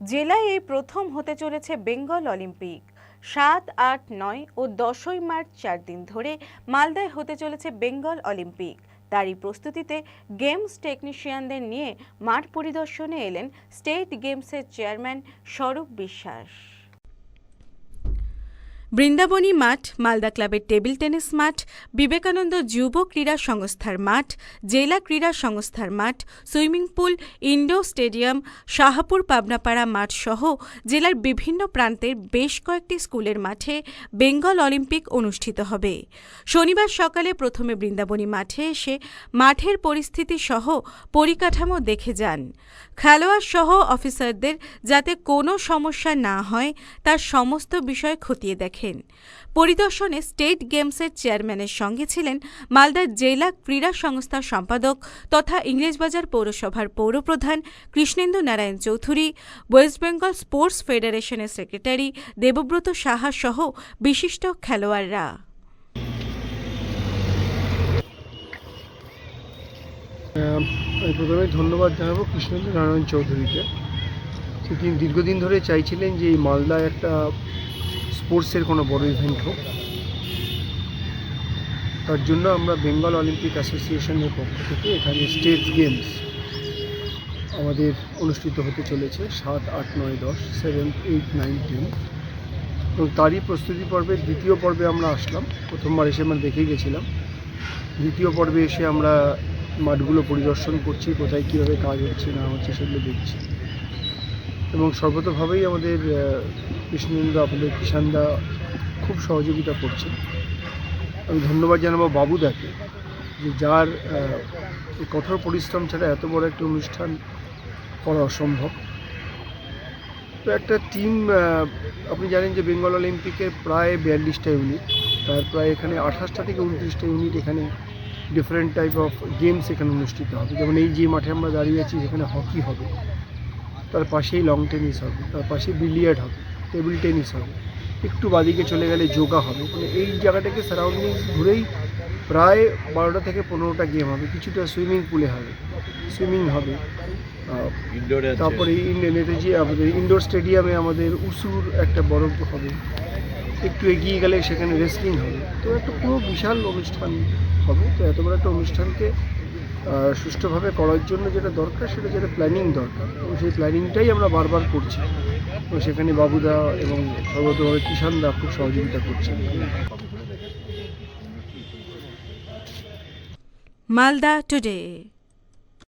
জেলায় এই প্রথম হতে চলেছে বেঙ্গল অলিম্পিক। সাত, আট, নয় ও দশই মার্চ চার দিন ধরে মালদায় হতে চলেছে বেঙ্গল অলিম্পিক। তারই প্রস্তুতিতে গেমস টেকনিশিয়ানদের নিয়ে মাঠ পরিদর্শনে এলেন স্টেট গেমসের চেয়ারম্যান স্বরূপ বিশ্বাস। বৃন্দাবনী মাঠ, মালদা ক্লাবের টেবিল টেনিস মাঠ, বিবেকানন্দ যুব ক্রীড়া সংস্থার মাঠ, জেলা ক্রীড়া সংস্থার মাঠ, swimming pool, indoor stadium, Shahpur Pabnapara মাঠ সহ জেলার বিভিন্ন প্রান্তের বেশ কয়েকটি স্কুলের মাঠে বেঙ্গল অলিম্পিক অনুষ্ঠিত হবে। শনিবার সকালে প্রথমে বৃন্দাবনী মাঠে এসে মাঠের পরিস্থিতি সহ পরিকাঠামো দেখে যান। খেলোয়াড় সহ অফিসারদের যাতে কোনো সমস্যা না হয়, তার সমস্ত বিষয় খতিয়ে দেখেন পরিদর্শনে স্টেট গেমসের চেয়ারম্যানের সঙ্গে ছিলেন মালদার জেলা ক্রীড়া সংস্থার সম্পাদক তথা ইংরেজবাজার পৌরসভার পৌরপ্রধান কৃষ্ণেন্দু নারায়ণ চৌধুরী, ওয়েস্ট বেঙ্গল স্পোর্টস ফেডারেশনের সেক্রেটারি দেবব্রত সাহা সহ বিশিষ্ট খেলোয়াড়রা। আমি প্রথমে ধন্যবাদ জানাব কৃষ্ণেন্দ্র নারায়ণ চৌধুরীকে। তিনি দীর্ঘদিন ধরে চাইছিলেন যে এই মালদায় একটা স্পোর্টসের কোনো বড় ইভেন্ট হোক, তার জন্য আমরা বেঙ্গল অলিম্পিক অ্যাসোসিয়েশনের পক্ষ থেকে এখানে স্টেট গেমস আমাদের অনুষ্ঠিত হতে চলেছে সাত, আট, নয়, দশ সেভেন এইট নাইন টেন এবং তারই প্রস্তুতি পর্বে দ্বিতীয় পর্বে আমরা আসলাম। প্রথমবার এসে আমরা দেখেই গেছিলাম। দ্বিতীয় পর্বে এসে আমরা মাঠগুলো পরিদর্শন করছি, কোথায় কীভাবে কাজ হচ্ছে, না হচ্ছে সেগুলো দেখছি। এবং সর্বতভাবেই আমাদের কৃষ্ণেন্দু আমাদের কিষানদা খুব সহযোগিতা করছে আমি ধন্যবাদ জানাব বাবুদাকে যে যার কঠোর পরিশ্রম ছাড়া এত বড় একটা অনুষ্ঠান করা অসম্ভব। তো একটা টিম আপনি জানেন যে বেঙ্গল অলিম্পিকে প্রায় বিয়াল্লিশটা ইউনিট তার প্রায় এখানে আঠাশটা থেকে উনত্রিশটা ইউনিট এখানে ডিফারেন্ট টাইপ অফ গেমস এখানে অনুষ্ঠিত হবে। যেমন এই যে মাঠে আমরা দাঁড়িয়ে আছি সেখানে হকি হবে, তার পাশেই লং টেনিস হবে, তার পাশে বিলিয়ার্ড হবে। টেবিল টেনিস হবে। একটু বাদিকে চলে গেলে যোগা হবে। মানে এই জায়গাটাকে সারাউন্ডিং ঘুরেই প্রায় বারোটা থেকে পনেরোটা গেম হবে। কিছুটা সুইমিং পুলে হবে। সুইমিং হবে। তারপরে যে আমাদের ইনডোর স্টেডিয়ামে আমাদের উসুর একটা বড় হবে। একটু এগিয়ে গেলে সেখানে রেসলিং হবে। তো একটা পুরো বিশাল অনুষ্ঠান হবে। তো এত বড় একটা অনুষ্ঠানকে সুষ্ঠুভাবে করার জন্য যেটা দরকার সেটা যেটা প্ল্যানিং দরকার। এবং সেই প্ল্যানিংটাই আমরা বারবার করছি। তো সেখানে বাবুদা এবং সর্বতভাবে কিষানদা খুব সহযোগিতা করছে। মালদা টুডে।